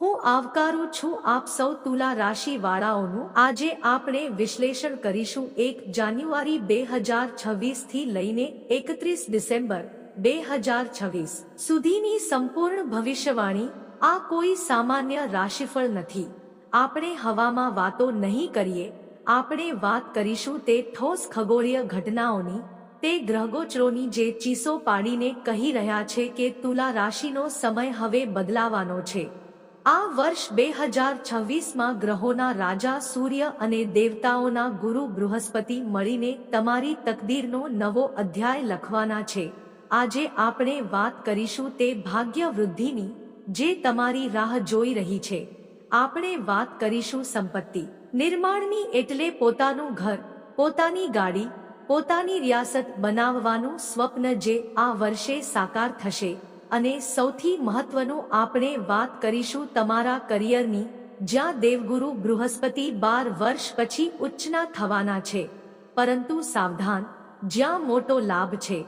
હું આવકારું છું આપ સૌ તુલા રાશિ વાળાઓનું આજે આપણે વિશ્લેષણ કરીશું એક જાન્યુઆરી બે હજાર છવ્વીસથી લઈને એકત્રીસ ડિસેમ્બર બે હજાર છવ્વીસ સુધીની સંપૂર્ણ ભવિષ્યવાણી. આ કોઈ સામાન્ય રાશિફળ નથી. આપણે હવામાં વાતો નહીં કરીએ. આપણે વાત કરીશું તે ઠોસ ખગોળીય ઘટનાઓની. તે ગ્રહગોચરોની જે ચીસો પાડીને કહી રહ્યા છે કે તુલા રાશિનો સમય હવે બદલાવાનો છે. આ વર્ષ બે હજાર છવ્વીસમાં ગ્રહોના રાજા, સૂર્ય અને દેવતાઓના ગુરુ બૃહસ્પતિ મળીને તમારી તકદીરનો નવો અધ્યાય લખવાના છે. આજે આપણે વાત કરીશું તે ભાગ્ય વૃદ્ધિની જે તમારી રાહ જોઈ રહી છે. આપણે વાત કરીશું સંપત્તિ. નિર્માણની એટલે પોતાનું ઘર, પોતાની ગાડી, પોતાની રિયાસત બનાવવાનું સ્વપ્ન જે આ વર્ષે સાકાર થશે. અને સૌથી મહત્વનું આપણે વાત કરીશું તમારા કરિયરની, જ્યાં દેવગુરુ બૃહસ્પતિ બાર વર્ષ પછી ઉચ્ચના થવાના છે. પરંતુ સાવધાન, જ્યાં મોટો લાભ છે.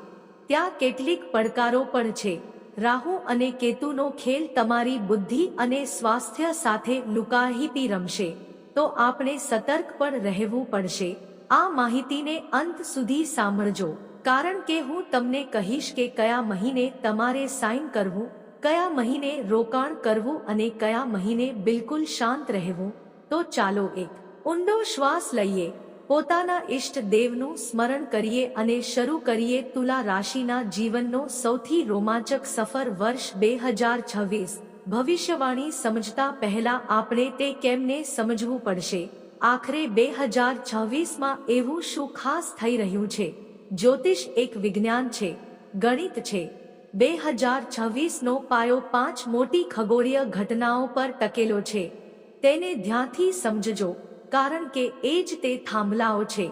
ત્યાં કેટલીક પડકારો પણ છે. રાહુ અને કેતુનો ખેલ તમારી બુદ્ધિ અને સ્વાસ્થ્ય સાથે લુકાહીપી રમશે. તો આપણે સતર્ક પણ રહેવું પડશે. આ માહિતીને અંત સુધી સાંભળજો. કારણ કે હું તમને કહીશ કે કયા મહિને તમારે સાઇન કરવું, કયા મહિને રોકાણ કરવું અને કયા મહિને બિલકુલ શાંત રહેવું. તો ચાલો એક ઊંડો શ્વાસ લઈએ. પોતાના ઈષ્ટ દેવનું સ્મરણ કરીએ અને શરૂ કરીએ તુલા રાશિના જીવનનો સૌથી રોમાંચક સફર વર્ષ બે હજાર છવ્વીસ. ભવિષ્યવાણી સમજતા પહેલા આપણે તે કેમને સમજવું પડશે? આખરે બે હજાર છવ્વીસમાં એવું શું ખાસ થઈ રહ્યું છે? જ્યોતિષ એક વિજ્ઞાન છે, ગણિત છે. બે હજાર છવ્વીસનો પાયો પાંચ મોટી ખગોળીય ઘટનાઓ પર ટકેલો છે. તેને ધ્યાનથી સમજજો, કારણ કે એ જ તે થાંભલાઓ છે,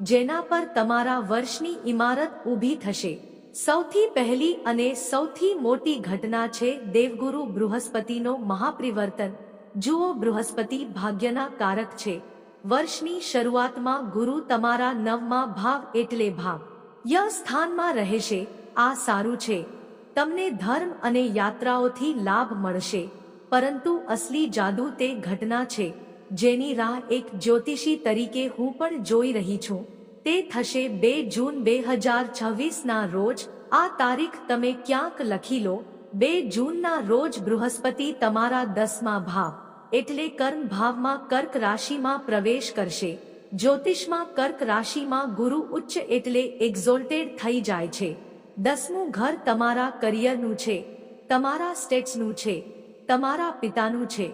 જેના પર તમારા વર્ષની ઇમારત ઊભી થશે. સૌથી પહેલી અને સૌથી મોટી ઘટના છે દેવગુરુ બૃહસ્પતિનો મહાપ્રિવર્તન. જુઓ બૃહસ્પતિ ભાગ્યના કારક છે. વર્ષની શરૂઆતમાં ગુરુ તમારા નવમાં ભાવ એટલે ભાવ. ય સ્થાનમાં રહેશે, આ સારું છે. તમને ધર્મ અને યાત્રાઓથી લાભ મળશે. પરંતુ અસલી જાદુ તે ઘટના છે, જેની રાહ એક જ્યોતિષી તરીકે હું પણ જોઈ રહી છું. તે થશે બે જૂન બે હજાર છવ્વીસના રોજ, આ તારીખ તમે ક્યાંક લખી લો, બે જૂનના રોજ બૃહસ્પતિ તમારા દસમા ભાવ. એટલે કર્મ ભાવમાં કર્ક રાશિમાં પ્રવેશ કરશે. જ્યોતિષમાં કર્ક રાશિમાં ગુરુ ઉચ્ચ એટલે એક્ઝોલ્ટેડ થઈ જાય છે. દસમું ઘર તમારા કરિયરનું છે. તમારા સ્ટેટ્સનું છે. તમારા પિતાનું છે.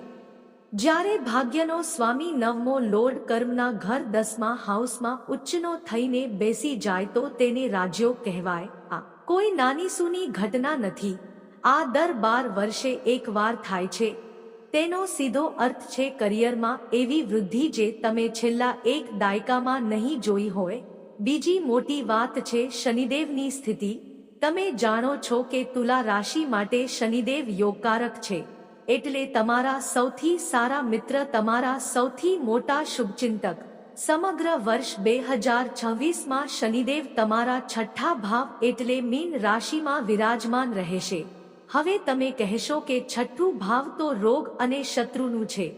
જ્યારે ભાગ્યનો સ્વામી નવમો લોર્ડ કર્મના ઘર દસમા હાઉસમાં ઉચ્ચનો થઈને બેસી જાય તો તેને રાજ્યો કહેવાય. આ કોઈ નાની સૂની ઘટના નથી. આ દર બાર વર્ષે એકવાર થાય છે. તેનો સીધો અર્થ છે કરિયરમાં એવી વૃદ્ધિ જે તમે છેલ્લા એક દાયકામાં નહીં જોઈ હોય. બીજી મોટી વાત છે શનિદેવની સ્થિતિ. તમે જાણો છો કે તુલા રાશિ માટે શનિદેવ યોગકારક છે. એટલે તમારા સૌથી સારા મિત્ર, તમારા સૌથી મોટા શુભચિંતક. સમગ્ર વર્ષ બે હજાર છવ્વીસમાં શનિદેવ તમારા છઠ્ઠા ભાવ એટલે મીન રાશિમાં વિરાજમાન રહેશે. હવે તમે કહેશો કે છઠ્ઠું ભાવ તો રોગ અને શત્રુનું છે.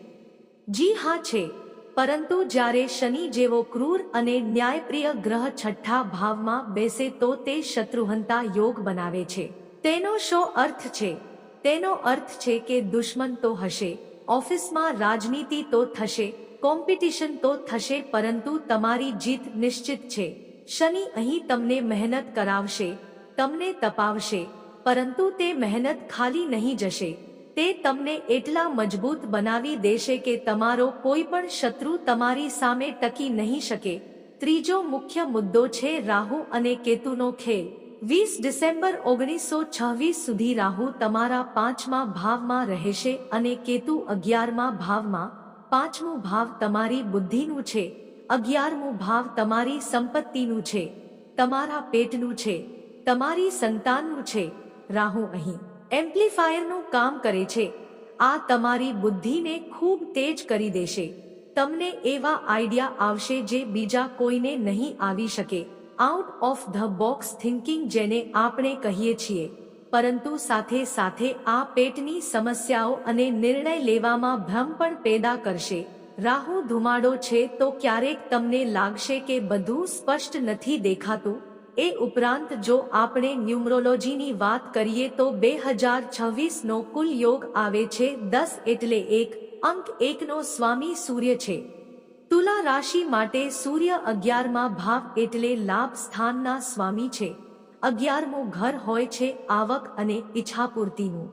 જી હા છે, પરંતુ જ્યારે શનિ જેવો ક્રૂર અને ન્યાયપ્રિય ગ્રહ છઠ્ઠા ભાવમાં બેસે તો તે શત્રુહંતા યોગ બનાવે છે. તેનો શો અર્થ છે? તેનો અર્થ છે કે દુશ્મન તો હશે, ઓફિસમાં રાજનીતિ તો થશે, કોમ્પિટિશન તો થશે, પરંતુ તમારી જીત નિશ્ચિત છે. શનિ અહીં તમને મહેનત કરાવશે, તમને તપાવશે પરંતુ તે મહેનત ખાલી નહીં જશે. તે તમને એટલા મજબૂત બનાવી દેશે કે તમારો કોઈ પણ શત્રુ તમારી સામે ટકી નહીં શકે. ત્રીજો મુખ્ય મુદ્દો છે રાહુ અને કેતુનો ખેલ. વીસ ડિસેમ્બર ઓગણીસો છવ્વીસ સુધી રાહુ તમારા પાંચમા ભાવમાં રહેશે અને કેતુ અગિયારમા ભાવમાં પાંચમું ભાવ તમારી બુદ્ધિનું છે. અગિયારમું ભાવ તમારી સંપત્તિનું છે. તમારા પેટનું છે. તમારી સંતાનનું છે. રાહુ અહીં. એમ્પ્લીફાયરનું કામ કરે છે. આ તમારી બુદ્ધિને ખૂબ તેજ કરી દેશે. તમને એવા આઈડિયા આવશે જે બીજા કોઈને નહીં આવી શકે. Out of the box thinking જેને આપણે કહીએ છીએ. પરંતુ સાથે સાથે આ પેટની સમસ્યાઓ અને નિર્ણય લેવામાં ભ્રમ પણ પેદા કરશે. રાહુ ધુમાડો છે તો ક્યારેક તમને લાગશે કે બધું સ્પષ્ટ નથી દેખાતું. એ ઉપરાંત જો આપણે ન્યુમરોલોજીની વાત કરીએ તો બે હજાર છવ્વીસનો કુલ યોગ આવે છે દસ એટલે એક, અંક એકનો સ્વામી સૂર્ય છે. તુલા રાશિ માટે સૂર્ય અગિયારમાં ભાવ એટલે લાભ સ્થાનના સ્વામી છે. અગિયારમું ઘર હોય છે આવક અને ઈચ્છાપૂર્તિનું.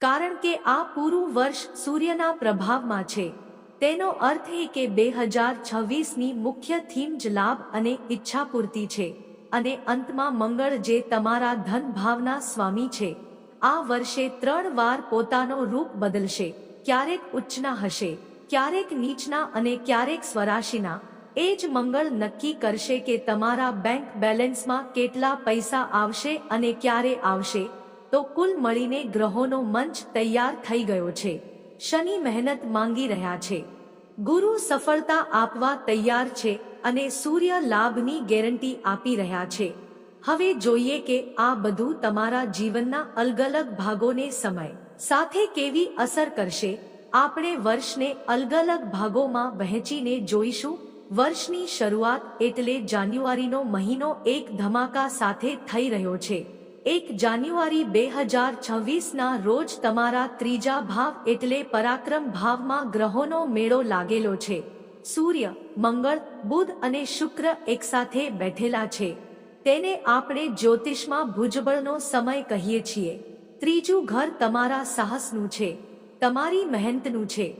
કારણ કે આ પૂરું વર્ષ સૂર્યના પ્રભાવમાં છે. તેનો અર્થ એ કે બે હજાર છવ્વીસની મુખ્ય થીમ જ લાભ અને ઈચ્છાપૂર્તિ છે. અને અંતમાં મંગળ જે તમારા ધન ભાવના સ્વામી છે, આ વર્ષે ત્રણ વાર પોતાનો રૂપ બદલશે. ક્યારેક ઉચ્ચના હશે, ક્યારેક નીચના અને ક્યારેક સ્વરાશિના. એ જ મંગળ નક્કી કરશે કે તમારા બેંક બેલેન્સમાં કેટલા પૈસા આવશે અને ક્યારે આવશે. તો કુલ મળીને ગ્રહોનો મંચ તૈયાર થઈ ગયો છે. શનિ મહેનત માંગી રહ્યા છે. ગુરુ સફળતા આપવા તૈયાર છે. અને સૂર્ય લાભની ગેરંટી આપી રહ્યા છે. હવે જોઈએ કે આ બધું તમારા જીવનના અલગ અલગ ભાગોને સમય, સાથે કેવી અસર કરશે? આપણે વર્ષને અલગ અલગ ભાગોમાં વહેંચીને જોઈશું. વર્ષની શરૂઆત એટલે જાન્યુઆરીનો મહિનો એક ધમાકા સાથે થઈ રહ્યો છે. એક જાન્યુઆરી બે હજાર છવ્વીસના રોજ તમારા ત્રીજા ભાવ એટલે પરાક્રમ ભાવમાં ગ્રહોનો મેળો લાગેલો છે. સૂર્ય, મંગળ, બુધ અને શુક્ર એકસાથે બેઠેલા છે. તેને આપણે જ્યોતિષમાં ભુજબળનો સમય કહીએ છીએ. ત્રીજું ઘર તમારા સાહસનું છે. તમારી મહેનતનું છે.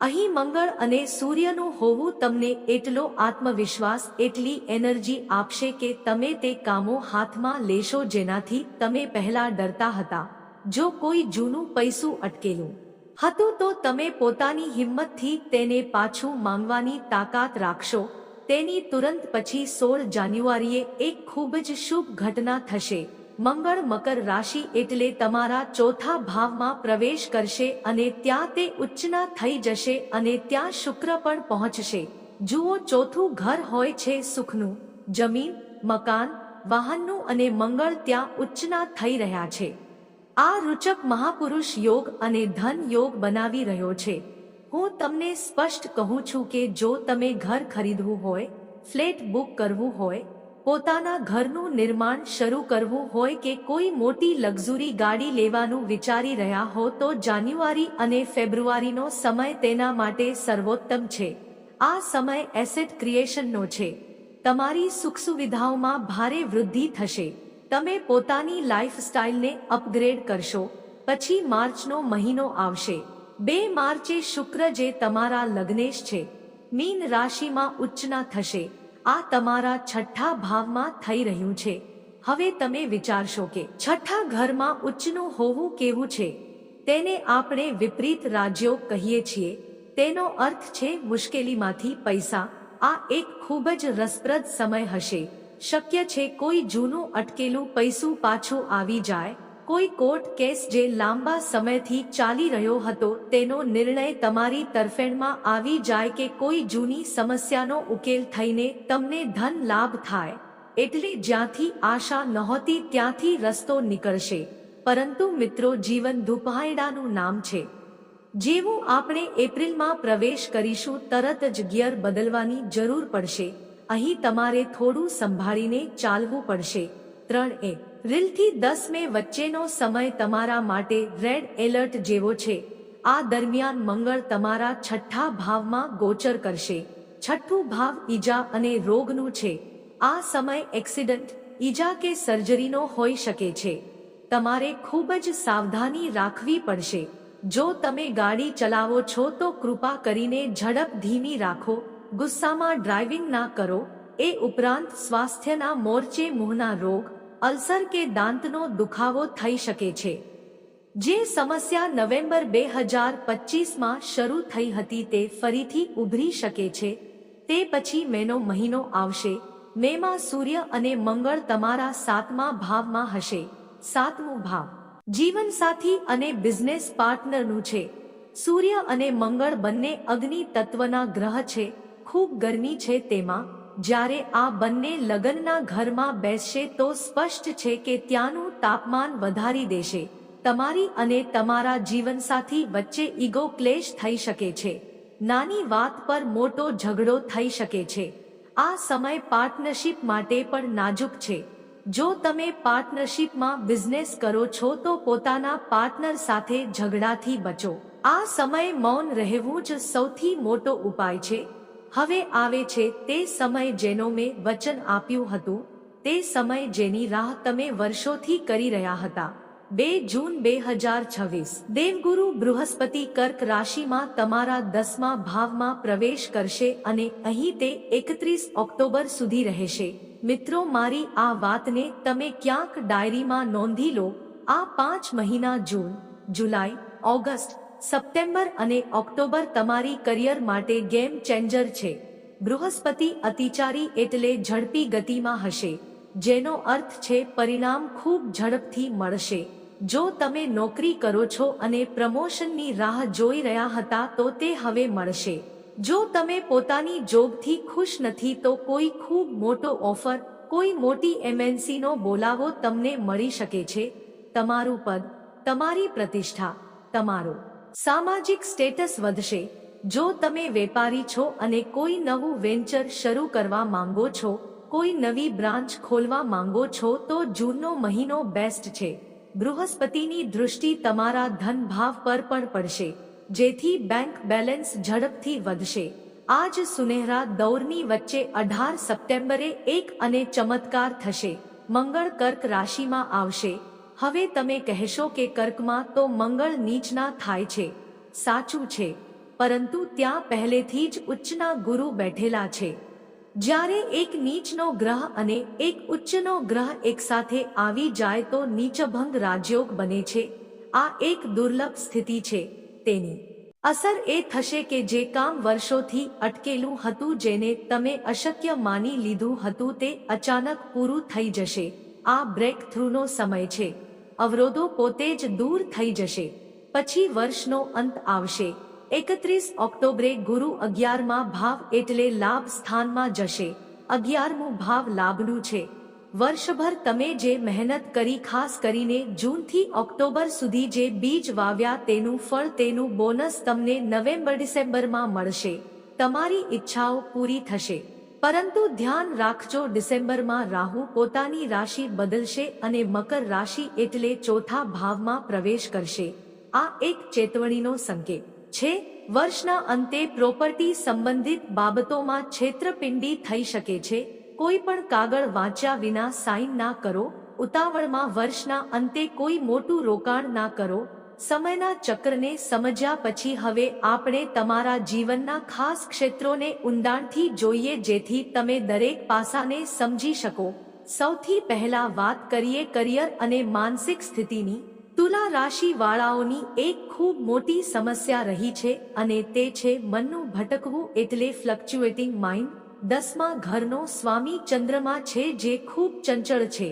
અહીં મંગળ અને સૂર્યનું હોવું તમને એટલો આત્મવિશ્વાસ, એટલી એનર્જી આપશે કે તમે તે કામો હાથમાં લેશો જેનાથી તમે પહેલા ડરતા હતા. જો કોઈ જૂનું પૈસું અટકેલું હતું તો તમે પોતાની હિંમતથી તેને પાછું માંગવાની તાકાત રાખશો. તેની તુરંત પછી સોળ જાન્યુઆરીએ એક ખૂબ જ શુભ ઘટના થશે. મંગળ મકર રાશિ એટલે તમારા ચોથા ભાવમાં પ્રવેશ કરશે અને ત્યાં તે ઉચ્ચના થઈ જશે અને ત્યાં શુક્ર પણ પહોંચશે. જુઓ, ચોથું ઘર હોય છે સુખનું. જમીન, મકાન, વાહનનું અને મંગળ ત્યાં ઉચ્ચના થઈ રહ્યા છે. આ રૂચક મહાપુરુષ યોગ અને ધન યોગ બનાવી રહ્યો છે. હું તમને સ્પષ્ટ કહું છું કે જો તમે ઘર ખરીદવું હોય, ફ્લેટ બુક કરવું હોય, પોતાના ઘરનું નિર્માણ શરૂ કરવું હોય કે કોઈ મોટી લક્ઝુરી ગાડી લેવાનું વિચારી રહ્યા હો તો જાન્યુઆરી અને ફેબ્રુઆરીનો સમય તેના માટે સર્વોત્તમ છે. આ સમય એસેટ ક્રિએશનનો છે. તમારી સુખ સુવિધાઓમાં ભારે વૃદ્ધિ થશે. તમે પોતાની લાઇફસ્ટાઇલને અપગ્રેડ કરશો. પછી માર્ચનો મહિનો આવશે. બે માર્ચે શુક્ર જે તમારા લગ્નેશ છે. મીન રાશિમાં ઉચ્ચના થશે. આ તમારા છઠ્ઠા ભાવમાં થઈ રહ્યું છે. હવે તમે વિચારશો કે છઠ્ઠા ઘરમાં ઉચ્ચનું હોવું કેવું છે? તેને આપણે વિપરીત રાજ્યો કહીએ છીએ. તેનો અર્થ છે મુશ્કેલીમાંથી પૈસા. આ એક ખૂબ જ રસપ્રદ સમય હશે. શક્ય છે કોઈ જૂનું અટકેલું પૈસું પાછું આવી જાય. કોઈ કોર્ટ કેસ જે લાંબા સમયથી ચાલી રહ્યો હતો તેનો નિર્ણય તમારી તરફેણમાં આવી જાય કે કોઈ જૂની સમસ્યાનો ઉકેલ થઈને તમને ધન લાભ થાય. એટલે જ્યાંથી આશા નહોતી ત્યાંથી રસ્તો નીકળશે. પરંતુ મિત્રો જીવન ધુપાયડાનું નામ છે. જેવું આપણે એપ્રિલમાં પ્રવેશ કરીશું તરત જ ગિયર બદલવાની જરૂર પડશે. અહીં તમારે થોડું સંભાળીને ચાલવું પડશે. ત્રણ એ, રીલથી દસ મે વચ્ચેનો સમય તમારા માટે રેડ એલર્ટ જેવો છે. આ દરમિયાન મંગળ તમારા છઠ્ઠા ભાવમાં ગોચર કરશે. છઠ્ઠું ભાવ ઈજા અને રોગનું છે. આ સમય એક્સિડન્ટ, ઈજા કે સર્જરીનો હોઈ શકે છે. તમારે ખૂબ જ સાવધાની રાખવી પડશે. જો તમે ગાડી ચલાવો છો તો કૃપા કરીને ઝડપ ધીમી રાખો. ગુસ્સામાં ડ્રાઇવિંગ ના કરો, એ ઉપરાંત સ્વાસ્થ્યના મોરચે મુંહના રોગ, અલ્સર કે દાંતનો દુખાવો થઈ શકે છે. જે સમસ્યા નવેમ્બર બે હજાર પચીસમાં શરૂ થઈ હતી તે ફરીથી ઉભરી શકે છે. તે પછી મેનો મહિનો આવશે. મેમાં સૂર્ય અને મંગળ તમારા સાતમા ભાવમાં હશે. સાતમું ભાવ. જીવનસાથી અને બિઝનેસ પાર્ટનરનું છે. સૂર્ય અને મંગળ બંને અગ્નિ તત્વના ગ્રહ છે. ખૂબ ગરમી છે તેમાં, જ્યારે આ બંને લગ્નના ઘરમાં બેસશે તો સ્પષ્ટ છે કે ત્યાંનું તાપમાન વધારી દેશે. તમારી અને તમારા જીવનસાથી વચ્ચે ઈગો ક્લેશ થઈ શકે છે. નાની વાત પર મોટો ઝઘડો થઈ શકે છે. આ સમય પાર્ટનરશિપ માટે પણ નાજુક છે. જો તમે પાર્ટનરશિપમાં બિઝનેસ કરો છો તો પોતાના પાર્ટનર સાથે ઝઘડાથી બચો. આ સમય મૌન રહેવું જ સૌથી મોટો ઉપાય છે. હવે આવે છે તે સમય જેનો મેં વચન આપ્યું હતું, તે સમય જેની રાહ તમે વર્ષોથી કરી રહ્યા હતા. બે જૂન બે હજાર છવ્વીસ. દેવગુરુ બૃહસ્પતિ કર્ક રાશિમાં તમારા દસમા ભાવમાં પ્રવેશ કરશે અને અહીં તે એકત્રીસ ઓક્ટોબર સુધી રહેશે. મિત્રો, મારી આ વાતને તમે ક્યાંક ડાયરીમાં નોંધી લો. આ પાંચ મહિના જૂન, જુલાઈ, ઓગસ્ટ સપ્ટેમ્બર અને ઓક્ટોબર તમારી કરિયર માટે ગેમ ચેન્જર છે. બૃહસ્પતિ અતિચારી એટલે ઝડપી ગતિમાં હશે, જેનો અર્થ છે પરિણામ ખૂબ ઝડપથી મળશે. જો તમે નોકરી કરો છો અને પ્રમોશનની રાહ જોઈ રહ્યા હતા તો તે હવે મળશે. જો તમે પોતાની જોબથી ખુશ નથી તો કોઈ ખૂબ મોટો ઓફર, કોઈ મોટી એમએનસીનો બોલાવો તમને મળી શકે છે. તમારું પદ, તમારી પ્રતિષ્ઠા, તમારો સામાજિક સ્ટેટસ વધશે. જો તમે વેપારી છો અને કોઈ નવું વેન્ચર શરૂ કરવા માંગો છો, કોઈ નવી બ્રાન્ચ ખોલવા માંગો છો, તો જૂનનો મહિનો બેસ્ટ છે. બૃહસ્પતિની દૃષ્ટિ તમારા ધન ભાવ પર પણ પડશે, જેથી બેંક બેલેન્સ ઝડપથી વધશે. આજ સુનેહરા દૌરની વચ્ચે અઢાર સપ્ટેમ્બરે એક અને ચમત્કાર થશે. મંગળ કર્ક રાશિમાં આવશે. હવે તમે કહેશો કે કર્કમાં તો મંગળ નીચના થાય છે, સાચું છે, પરંતુ ત્યાં પહેલેથી જ ઉચ્ચના ગુરુ બેઠેલા છે. જ્યારે એક નીચનો ગ્રહ અને એક ઉચ્ચનો ગ્રહ એકસાથે આવી જાય તો નીચભંગ રાજયોગ બને છે. આ એક દુર્લભ સ્થિતિ છે. તેની અસર એ થશે કે જે કામ વર્ષોથી અટકેલું હતું જેને તમે અશક્ય માની લીધું હતું તે અચાનક પૂરું થઈ જશે. આ બ્રેક થ્રુનો સમય છે. અવરોધો પોતે જ દૂર થઈ જશે. પછી વર્ષનો અંત આવશે. એકત્રીસ ઓક્ટોબરે ગુરુ અગિયારમાં ભાવ એટલે લાભ સ્થાનમાં જશે. અગિયારમું ભાવ લાભનું છે. વર્ષભર તમે જે મહેનત કરી ખાસ કરીને જૂનથી ઓક્ટોબર સુધી જે બીજ વાવ્યા તેનું ફળ તેનું બોનસ તમને નવેમ્બર ડિસેમ્બરમાં મળશે. તમારી ઈચ્છાઓ પૂરી થશે. પરંતુ ધ્યાન રાખજો, ડિસેમ્બરમાં રાહુ પોતાની રાશિ બદલશે અને મકર રાશિ એટલે ચોથા ભાવમાં પ્રવેશ કરશે. આ એક ચેતવણીનો સંકેત છે. વર્ષના અંતે પ્રોપર્ટી સંબંધિત બાબતોમાં છેતરપિંડી થઈ શકે છે. કોઈ પણ કાગળ વાંચ્યા વિના સાઇન ના કરો. ઉતાવળમાં વર્ષના અંતે કોઈ મોટું રોકાણ ના કરો. સમયના ચક્રને સમજ્યા પછી હવે આપણે તમારા જીવનના ખાસ ક્ષેત્રોને ઊંડાણથી જોઈએ જેથી તમે દરેક પાસાને સમજી શકો. સૌથી પહેલા વાત કરીએ કરિયર અને માનસિક સ્થિતિની. તુલા રાશિ વાળાઓની એક ખૂબ મોટી સમસ્યા રહી છે અને તે છે મનનું ભટકવું એટલે ફ્લક્ચ્યુએટિંગ માઇન્ડ દસમા ઘરનો સ્વામી ચંદ્રમા છે જે ખૂબ ચંચળ છે.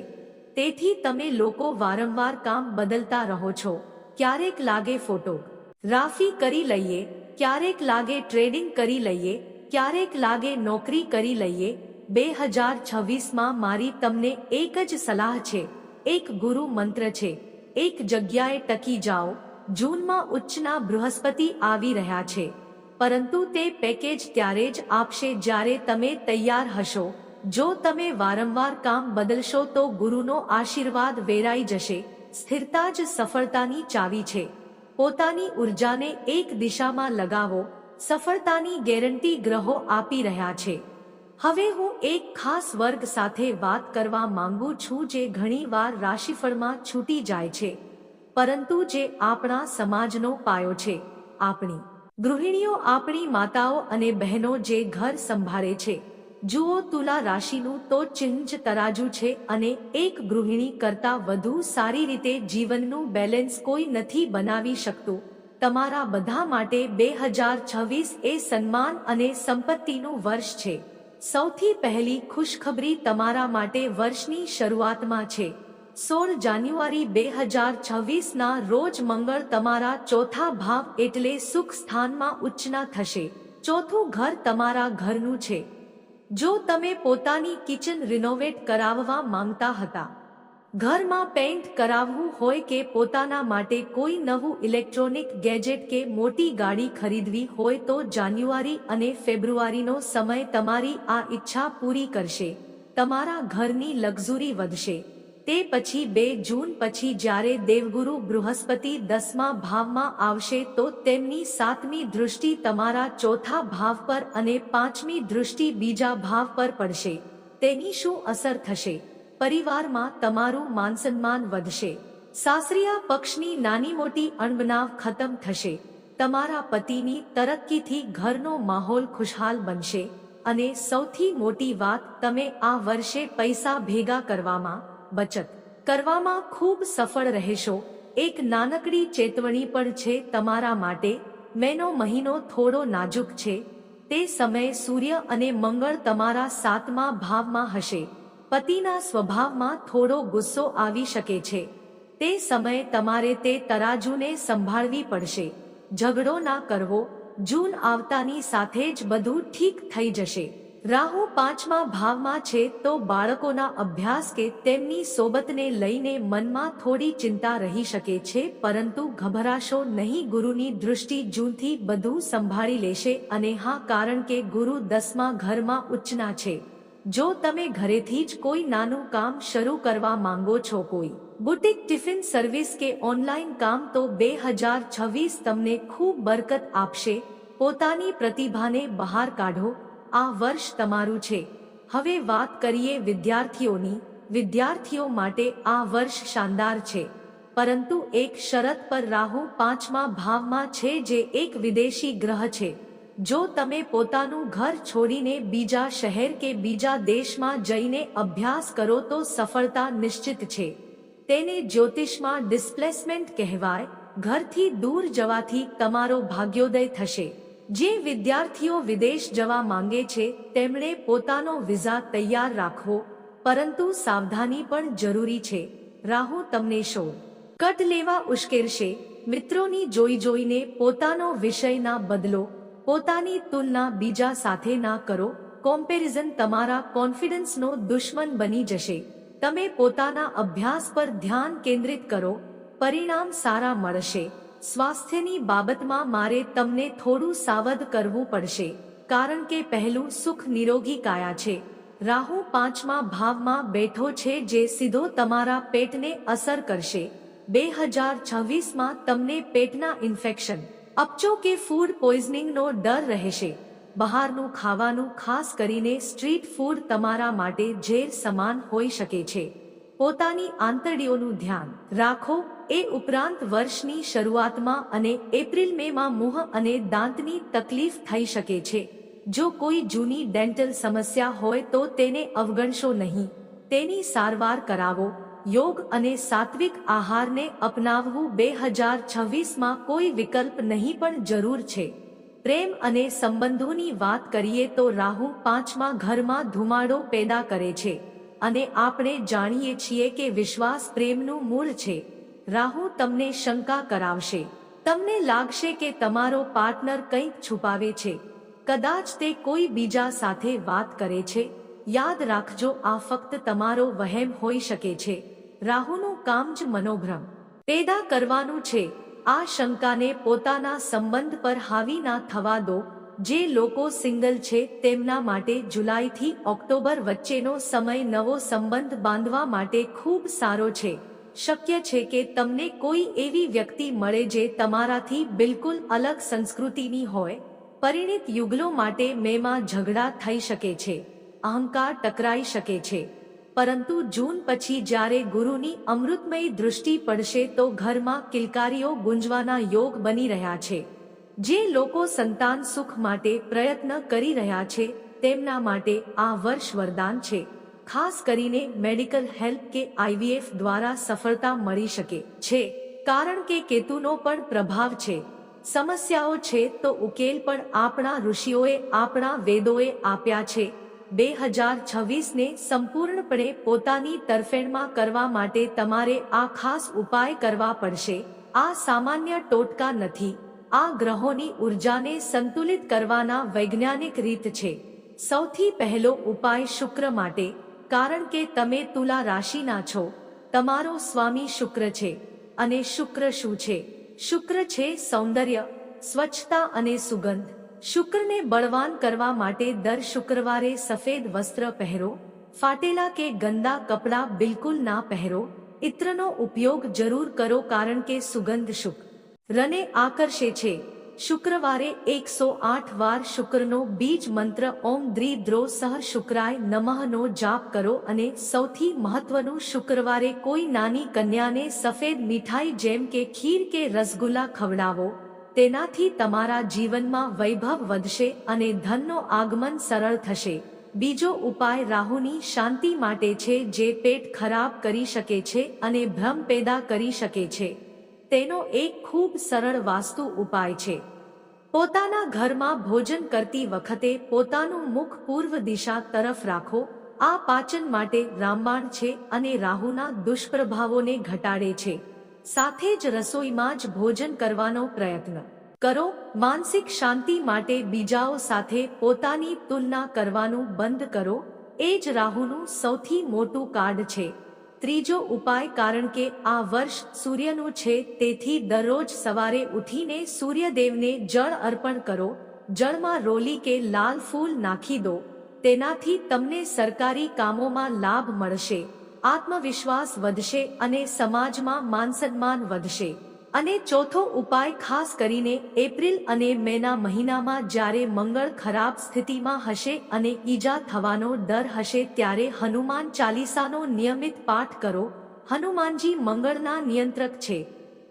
તેથી તમે લોકો વારંવાર કામ બદલતા રહો છો. ક્યારેક લાગે ફોટો. રાફી કરી લઈએ, ક્યારેક લાગે ટ્રેડિંગ કરી લઈએ, ક્યારેક લાગે નોકરી કરી લઈએ. બે હજાર છવ્વીસમાં મારી તમને એક જ સલાહ છે. એક ગુરુ મંત્ર છે. એક જગ્યાએ ટકી જાઓ. જૂનમાં ઉચ્ચના બૃહસ્પતિ આવી રહ્યા છે. પરંતુ તે પેકેજ ત્યારે જ આપશે જ્યારે તમે તૈયાર હશો. જો તમે વારંવાર કામ બદલશો તો ગુરુનો આશીર્વાદ વેરાઈ જશે. સ્થિરતા જ સફળતાની ચાવી છે. પોતાની ઉર્જાને એક દિશામાં લગાવો, સફળતાની ગેરંટી ગ્રહો આપી રહ્યા છે. હવે હું એક ખાસ વર્ગ સાથે વાત કરવા માંગુ છું જે ઘણીવાર રાશિફળમાં છૂટી જાય છે. પરંતુ જે આપણા સમાજનો પાયો છે, આપણી ગૃહિણીઓ, આપણી માતાઓ અને બહેનો જે ઘર સંભાળે છે જુઓ તુલા રાશિનું તો ચિંજ તરાજુ છે અને એક ગૃહિણી કરતા વધુ સારી રીતે જીવનનું બેલેન્સ કોઈ નથી બનાવી શકતું. તમારા બધા માટે બે હજાર છવ્વીસ એ સન્માન અને સંપત્તિનું વર્ષ છે. સૌથી પહેલી ખુશખબરી તમારા માટે વર્ષની શરૂઆતમાં છે. સોળ જાન્યુઆરી બે હજાર છવ્વીસના રોજ મંગળ તમારા ચોથા ભાવ એટલે સુખ સ્થાનમાં ઉચ્ચના થશે. ચોથું ઘર તમારા ઘરનું છે. જો તમે પોતાની કિચન રિનોવેટ કરાવવા માંગતા હતા, ઘરમાં પેઇન્ટ કરાવવું હોય કે પોતાના માટે કોઈ નવું ઇલેક્ટ્રોનિક ગેજેટ કે મોટી ગાડી ખરીદવી હોય તો જાન્યુઆરી અને ફેબ્રુઆરીનો સમય તમારી આ ઈચ્છા પૂરી કરશે. તમારા ઘરની લક્ઝુરી વધશે. તે પછી બે જૂન પછી જ્યારે દેવગુરુ બૃહસ્પતિ દસમા ભાવમાં આવશે તો તેમની સાતમી દૃષ્ટિ તમારા ચોથા ભાવ પર અને પાંચમી દૃષ્ટિ બીજા ભાવ પર પડશે. તેની શું અસર થશે? પરિવારમાં તમારું માનસન્માન વધશે. સાસરિયા પક્ષની નાની મોટી અણબનાવ ખતમ થશે. તમારા પતિની તરક્કીથી ઘરનો માહોલ ખુશહાલ બનશે. અને સૌથી મોટી વાત, તમે આ વર્ષે પૈસા ભેગા કરવામાં બચત. કરવામાં ખૂબ સફળ રહેશો. એક નાનકડી ચેતવણી પણ છે તમારા માટે. મેનો મહિનો થોડો નાજુક છે. તે સમયે સૂર્ય અને મંગળ તમારા સાતમા ભાવમાં હશે. પતિના સ્વભાવમાં થોડો ગુસ્સો આવી શકે છે. તે સમયે તમારે તે તરાજુને સંભાળવી પડશે. ઝઘડો ના કરવો. જૂન આવતાની સાથે જ બધું ઠીક થઈ જશે. રાહુ પાંચમા ભાવમાં છે તો બાળકોના અભ્યાસ કે તેમની સોબતને લઈને મનમાં થોડી ચિંતા રહી શકે છે, પરંતુ ગભરાશો નહીં. ગુરુની દૃષ્ટિ જૂનથી બધું સંભાળી લેશે અને હા, કારણ કે ગુરુ દસમા ઘરમાં ઉચ્ચના છે. જો તમે ઘરેથી જ કોઈ નાનું કામ શરૂ કરવા માંગો છો કોઈ બુટિક ટિફિન સર્વિસ કે ઓનલાઈન કામ, તો બે હજાર છવ્વીસ તમને ખૂબ બરકત આપશે. પોતાની પ્રતિભાને બહાર કાઢો આ વર્ષ તમારું છે. હવે વાત કરીએ વિદ્યાર્થીઓની. વિદ્યાર્થીઓ માટે આ વર્ષ શાનદાર છે. પરંતુ એક શરત પર રાહુ પાંચમા ભાવમાં છે જે એક વિદેશી ગ્રહ છે. જો તમે પોતાનું ઘર છોડીને બીજા શહેર કે બીજા દેશમાં જઈને અભ્યાસ કરો તો સફળતા નિશ્ચિત છે. તેને જ્યોતિષમાં ડિસ્પ્લેસમેન્ટ કહેવાય. ઘરથી દૂર જવાથી તમારો ભાગ્યોદય થશે. જે વિદ્યાર્થીઓ વિદેશ જવા માંગે છે, તેમણે પોતાનો વિઝા તૈયાર રાખવો, પરંતુ સાવધાની પણ જરૂરી છે. રાહુ તમને શો. કટ લેવા ઉશ્કેરશે. મિત્રોની જોઈ જોઈને પોતાનો વિષય ના બદલો, પોતાની તુલના બીજા સાથે ના કરો. કોમ્પેરિઝન તમારા કોન્ફિડન્સનો દુશ્મન બની જશે. તમે પોતાના અભ્યાસ પર ધ્યાન કેન્દ્રિત કરો. પરિણામ સારા મળશે. સ્વાસ્થ્યની બાબતમાં મારે તમને થોડું સાવધ કરવું પડશે, કારણ કે પહેલું સુખ નિરોગી કાયા છે. રાહુ પાંચમા ભાવમાં બેઠો છે જે સીધો તમારા પેટને અસર કરશે. બે હજાર છવ્વીસમાં તમને પેટના ઇન્ફેક્શન, અપચો કે ફૂડ પોઈઝનિંગનો ડર રહેશે. બહારનું ખાવાનું ખાસ કરીને સ્ટ્રીટ ફૂડ તમારા માટે ઝેર સમાન હોઈ શકે છે. પોતાની આંતરડીઓનું ધ્યાન રાખો એ ઉપરાંત વર્ષની શરૂઆતમાં અને એપ્રિલ મેમાં મુહ અને દાંતની તકલીફ થઈ શકે છે. જો કોઈ જૂની ડેન્ટલ સમસ્યા હોય તો તેને અવગણશો નહીં. તેની સારવાર કરાવો. યોગ અને સાત્વિક આહારને અપનાવવું બે હજાર છવ્વીસમાં કોઈ વિકલ્પ નહીં પણ જરૂર છે. પ્રેમ અને સંબંધોની વાત કરીએ તો રાહુ પાંચમા ઘરમાં ધુમાડો પેદા કરે છે. અને આપણે જાણીએ છીએ કે વિશ્વાસ પ્રેમનું મૂળ છે. રાહુ તમને શંકા કરાવશે. તમને લાગશે કે તમારો પાર્ટનર કંઈક છુપાવે છે. કદાચ તે કોઈ બીજા સાથે વાત કરે છે. યાદ રાખજો, આ ફક્ત તમારો વહેમ હોઈ શકે છે. રાહુનું કામ જ મનોભ્રમ. પેદા કરવાનું છે. આ શંકાને પોતાના સંબંધ પર હાવી ના થવા દો. જે લોકો સિંગલ છે, તેમના માટે જુલાઈથી ઓક્ટોબર વચ્ચેનો સમય નવો સંબંધ બાંધવા માટે ખૂબ સારો છે. શક્ય છે કે તમને કોઈ એવી વ્યક્તિ મળે જે તમારાથી બિલકુલ અલગ સંસ્કૃતિની હોય. પરિણિત યુગલો માટે મેમાં ઝઘડા થઈ શકે છે. અહંકાર ટકરાઈ શકે છે. પરંતુ જૂન પછી જ્યારે ગુરુની અમૃતમય દૃષ્ટિ પડશે તો ઘરમાં કિલકારીઓ ગુંજવાના યોગ બની રહ્યા છે. જે લોકો સંતાન સુખ માટે પ્રયત્ન કરી રહ્યા છે, તેમના માટે આ વર્ષ વરદાન છે. ખાસ કરીને મેડિકલ હેલ્પ કે આઈવીએફ દ્વારા સફળતા મળી શકે છે. કારણ કે કેતુનો પણ પ્રભાવ છે. સમસ્યાઓ છે તો ઉકેલ પણ આપણા ઋષિઓએ આપણા વેદોએ આપ્યા છે. બે હજાર છવ્વીસને સંપૂર્ણપણે પોતાની તરફેણમાં કરવા માટે તમારે આ ખાસ ઉપાય કરવા પડશે. આ સામાન્ય ટોટકા નથી. આ ગ્રહોની ઉર્જાને સંતુલિત કરવાના વૈજ્ઞાનિક રીત છે. સૌથી પહેલો ઉપાય શુક્ર માટે કારણ કે તમે તુલા રાશિના છો. તમારો સ્વામી શુક્ર છે અને શુક્ર શું છે? શુક્ર છે સૌંદર્ય, સ્વચ્છતા અને સુગંધ. શુક્રને બળવાન કરવા માટે દર શુક્રવારે સફેદ વસ્ત્ર પહેરો, ફાટેલા કે ગંદા કપડાં બિલકુલ ના પહેરો. ઇત્રનો ઉપયોગ જરૂર કરો કારણ કે સુગંધ શુક્ર રને આકર્ષે છે. શુક્રવારે એકસો આઠ વાર શુક્રનો બીજ મંત્ર ઓમ દ્રિદ્રો સહ શુક્રાય નમઃનો જાપ કરો અને સૌથી મહત્વનું શુક્રવારે કોઈ નાની કન્યાને સફેદ મીઠાઈ જેમ કે ખીર કે રસગુલ્લા ખવડાવો. તેનાથી તમારા જીવનમાં વૈભવ વધશે અને ધનનો આગમન સરળ થશે. બીજો ઉપાય રાહુની શાંતિ માટે છે જે પેટ ખરાબ કરી શકે છે અને ભ્રમ પેદા કરી શકે છે. તેનો એક ખૂબ સરળ વાસ્તુ ઉપાય છે. પોતાના ઘરમાં ભોજન કરતી વખતે પોતાનું મુખ પૂર્વ દિશા તરફ રાખો. આ પાચન માટે રામબાણ છે અને રાહુના દુષ્પ્રભાવોને ઘટાડે છે. સાથે જ રસોઈમાં જ ભોજન કરવાનો પ્રયત્ન કરો. માનસિક શાંતિ માટે બીજાઓ સાથે પોતાની તુલના કરવાનું બંધ કરો. એ જ રાહુનું સૌથી મોટું કાર્ડ છે. ત્રીજો ઉપાય કારણ કે આ વર્ષ સૂર્યનું છે, તેથી દરરોજ સવારે ઉઠીને સૂર્યદેવને જળ અર્પણ કરો, જળમાં રોલી કે લાલ ફૂલ નાખી દો, તેનાથી તમને સરકારી કામોમાં લાભ મળશે, આત્મવિશ્વાસ વધશે અને સમાજમાં માનસન્માન વધશે. અને ચોથો ઉપાય ખાસ કરીને એપ્રિલ અને મેના મહિનામાં જ્યારે મંગળ ખરાબ સ્થિતિમાં હશે અને ઈજા થવાનો ડર હશે ત્યારે હનુમાન ચાલીસાનો નિયમિત પાઠ કરો. હનુમાનજી મંગળના નિયંત્રક છે.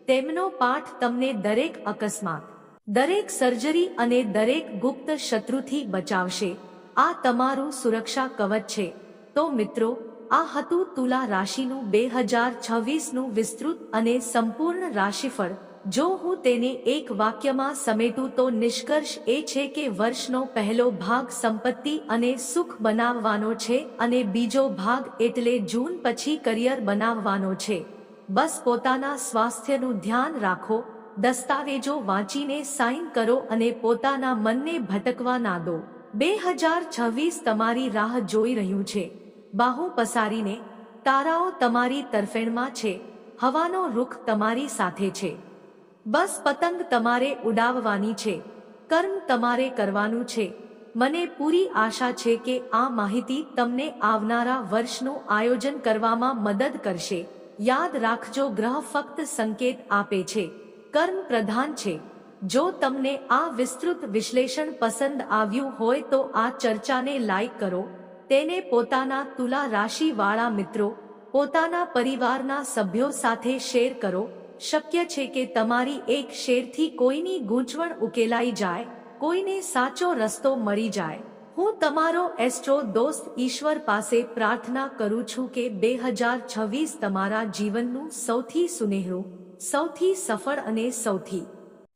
તેમનો પાઠ તમને દરેક અકસ્માત, દરેક સર્જરી અને દરેક ગુપ્ત શત્રુથી બચાવશે. આ તમારું સુરક્ષા કવચ છે. તો મિત્રો આ હતું તુલા રાશિનું બે હજાર છવ્વીસનું વિસ્તૃત અને સંપૂર્ણ રાશિફળ. જો હું તેને એક વાક્યમાં સમેટું તો નિષ્કર્ષ એ છે કે વર્ષનો પહેલો ભાગ સંપત્તિ અને સુખ બનાવવાનો છે અને બીજો ભાગ એટલે જૂન પછી કરિયર બનાવવાનો છે. બસ પોતાના સ્વાસ્થ્યનું ધ્યાન રાખો, દસ્તાવેજો વાંચીને સાઇન કરો અને પોતાના મનને ભટકવા ના દો. બે હજાર છવ્વીસ તમારી રાહ જોઈ રહ્યું છે. બાહુ પસારીને, તારાઓ તમારી તરફેણમાં છે, હવાનો રૂખ તમારી સાથે છે. બસ પતંગ તમારે ઉડાવવાની છે, કર્મ તમારે કરવાનું છે. મને પૂરી આશા છે કે આ માહિતી તમને આવનારા વર્ષનું આયોજન કરવામાં મદદ કરશે. યાદ રાખજો, ગ્રહ ફક્ત સંકેત આપે છે. કર્મ પ્રધાન છે. જો તમને આ વિસ્તૃત વિશ્લેષણ પસંદ આવ્યું હોય તો આ ચર્ચાને લાઈક કરો. તેને પોતાના તુલા રાશિવાળા મિત્રો, પોતાના પરિવારના સભ્યો સાથે શેર કરો. શક્ય છે કે તમારી એક શેરથી કોઈની ગૂંચવણ ઉકેલાઈ જાય, કોઈને સાચો રસ્તો મળી જાય. હું તમારો એસ્ટ્રો દોસ્ત ઈશ્વર પાસે પ્રાર્થના કરું છું કે બે હજાર છવ્વીસ તમારા જીવનનું સૌથી સુનેહરું, સૌથી સફળ અને સૌથી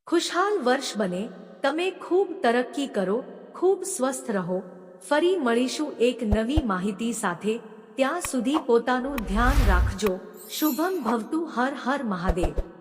ખુશહાલ વર્ષ બને. તમે ખૂબ તરક્કી કરો, ખૂબ સ્વસ્થ રહો. ફરી મળીશું એક નવી માહિતી સાથે. ત્યાં સુધી પોતાનું ધ્યાન રાખજો. શુભમ ભવતું હર હર મહાદેવ.